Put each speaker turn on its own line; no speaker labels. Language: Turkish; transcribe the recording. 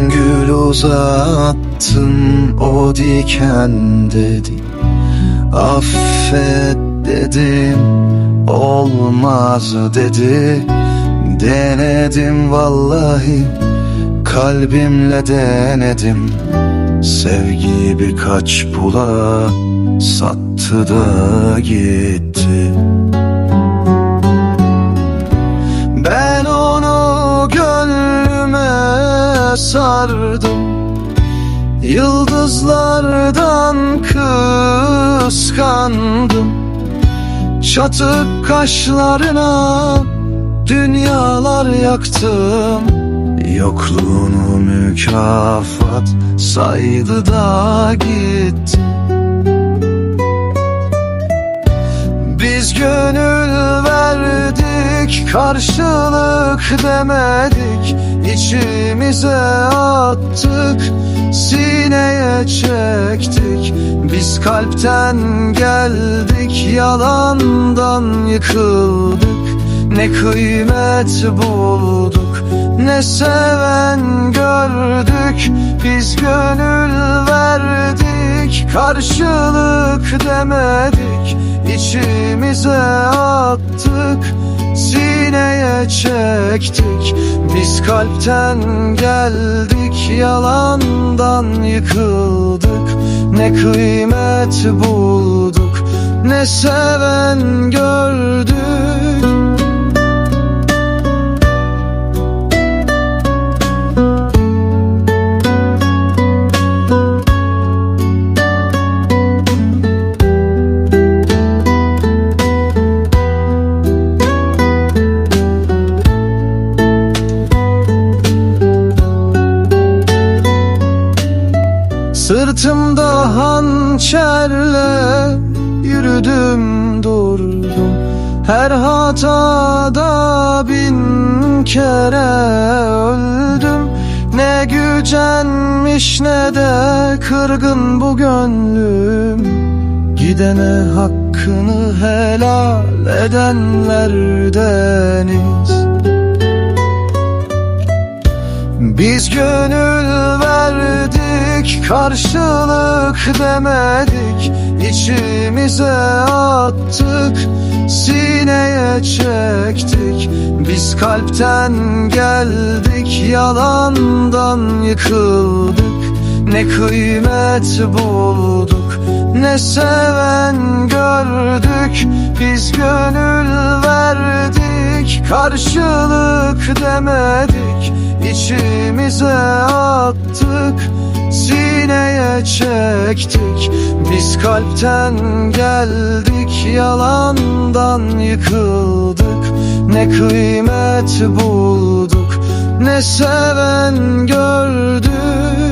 Gül uzattım o diken dedi. Affet dedim olmaz dedi. Denedim vallahi kalbimle denedim. Sevgi birkaç pula sattı da gitti sardım. Yıldızlardan kıskandım. Çatık kaşlarına dünyalar yaktım. Yokluğunu mükafat saydı da gitti Biz gönül karşılık demedik İçimize attık sineye çektik. Biz kalpten geldik yalandan yıkıldık. Ne kıymet bulduk ne seven gördük. Biz gönül verdik karşılık demedik İçimize attık sineye çektik. Biz kalpten geldik yalandan yıkıldık. Ne kıymet bulduk ne seven gördük Sırtımda hançerle yürüdüm durdum. Her hatada bin kere öldüm. Ne gücenmiş ne de kırgın bu gönlüm. Gidene hakkını helal edenlerdeniz biz gönül verdik karşılık demedik. İçimize attık sineye çektik. Biz kalpten geldik yalandan yıkıldık. Ne kıymet bulduk ne seven gördük. Biz gönül verdik karşılık demedik İçimize attık. Sineye çektik Biz kalpten geldik. Yalandan yıkıldık Ne kıymet bulduk ne seven gördük